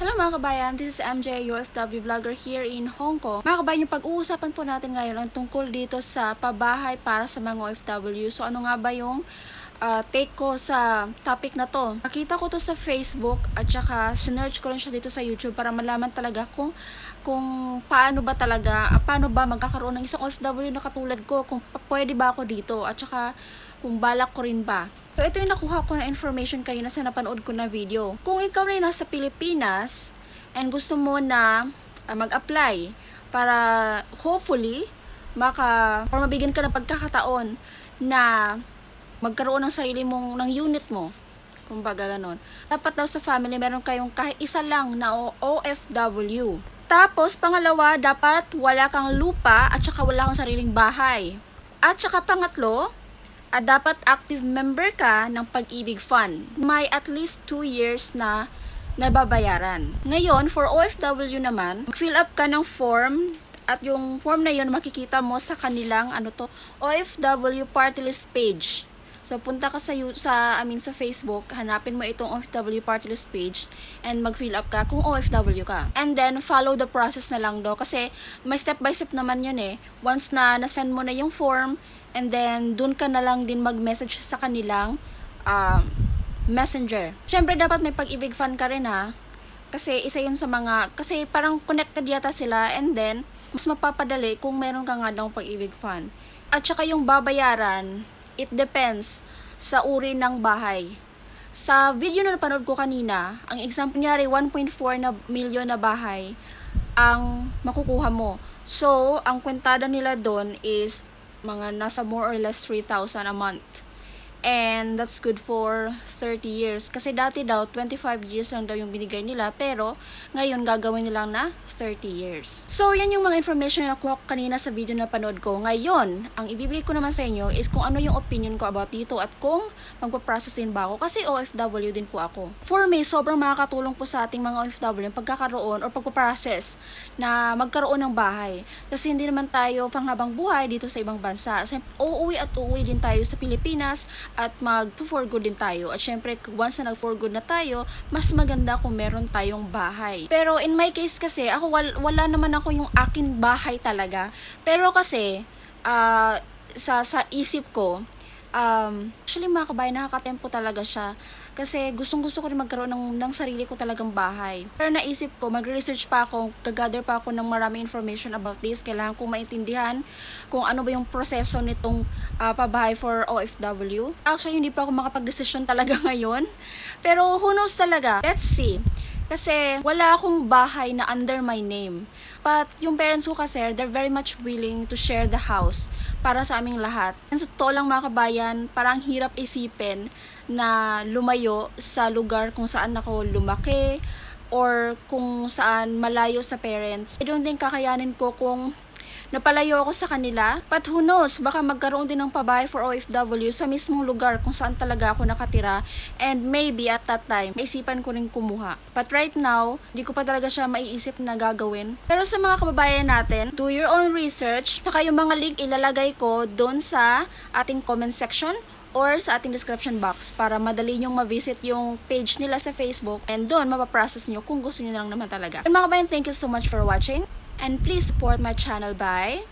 Hello mga kabayan, this is MJ, your FW vlogger here in Hong Kong. Mga kabayan, yung pag-uusapan po natin ngayon ang tungkol dito sa pabahay para sa mga OFW. So ano nga ba yung uh, take ko sa topic na to? Nakita ko to sa Facebook at saka sinerch ko rin siya dito sa YouTube para malaman talaga kung kung paano ba talaga, paano ba magkakaroon ng isang OFW na katulad ko, kung pwede ba ako dito at saka kung balak ko rin ba. So, ito yung nakuha ko na information kanina sa napanood ko na video. Kung ikaw na nasa Pilipinas and gusto mo na ah, mag-apply para hopefully maka or mabigyan ka ng pagkakataon na magkaroon ng sarili mong ng unit mo kumbaga ganon. Dapat daw sa family meron kayong kahit isa lang na OFW. Tapos pangalawa, dapat wala kang lupa at saka wala kang sariling bahay. At saka pangatlo, at dapat active member ka ng Pag-ibig Fund. May at least 2 years na nababayaran. Ngayon, for OFW naman, fill up ka ng form at yung form na yun makikita mo sa kanilang ano to OFW party list page. So punta ka sa sa I mean sa Facebook, hanapin mo itong OFW party list page and mag-fill up ka kung OFW ka. And then follow the process na lang do kasi may step by step naman yun eh. Once na na-send mo na yung form and then dun ka na lang din mag-message sa kanilang um, messenger. Syempre dapat may pag-ibig fan ka rin ha. Kasi isa yun sa mga, kasi parang connected yata sila and then mas mapapadali kung meron ka nga daw pag-ibig fan. At saka yung babayaran, it depends sa uri ng bahay. Sa video na napanood ko kanina, ang example nyari 1.4 na milyon na bahay ang makukuha mo. So, ang kwentada nila doon is mga nasa more or less 3,000 a month. And that's good for 30 years. Kasi dati daw, 25 years lang daw yung binigay nila. Pero, ngayon gagawin nilang na 30 years. So, yan yung mga information na nakuha ko kanina sa video na panood ko. Ngayon, ang ibibigay ko naman sa inyo is kung ano yung opinion ko about dito at kung magpa-process din ba ako. Kasi OFW din po ako. For me, sobrang makakatulong po sa ating mga OFW yung pagkakaroon or pagpa-process na magkaroon ng bahay. Kasi hindi naman tayo panghabang buhay dito sa ibang bansa. So, uuwi at uuwi din tayo sa Pilipinas at mag-for good din tayo. At syempre, once na nag-for good na tayo, mas maganda kung meron tayong bahay. Pero in my case kasi, ako wal- wala naman ako yung akin bahay talaga. Pero kasi, ah, sa, sa isip ko, um, actually mga kabayan, nakakatempo talaga siya. Kasi gustong gusto ko rin magkaroon ng, ng sarili ko talagang bahay. Pero naisip ko, mag-research pa ako, gagather pa ako ng maraming information about this. Kailangan kong maintindihan kung ano ba yung proseso nitong ah, pabahay for OFW. Actually, hindi pa ako makapag-decision talaga ngayon. Pero who knows talaga. Let's see. Kasi wala akong bahay na under my name. But yung parents ko kasi, they're very much willing to share the house para sa aming lahat. And so, to lang mga kabayan, parang hirap isipin na lumayo sa lugar kung saan ako lumaki or kung saan malayo sa parents. I don't think kakayanin ko kung napalayo ako sa kanila. But who knows, baka magkaroon din ng pabahay for OFW sa mismong lugar kung saan talaga ako nakatira. And maybe at that time, maisipan ko rin kumuha. But right now, hindi ko pa talaga siya maiisip na gagawin. Pero sa mga kababayan natin, do your own research. Saka yung mga link ilalagay ko doon sa ating comment section or sa ating description box para madali nyong ma-visit yung page nila sa Facebook and doon mapaprocess nyo kung gusto nyo lang naman talaga. And mga kabayan, thank you so much for watching and please support my channel by.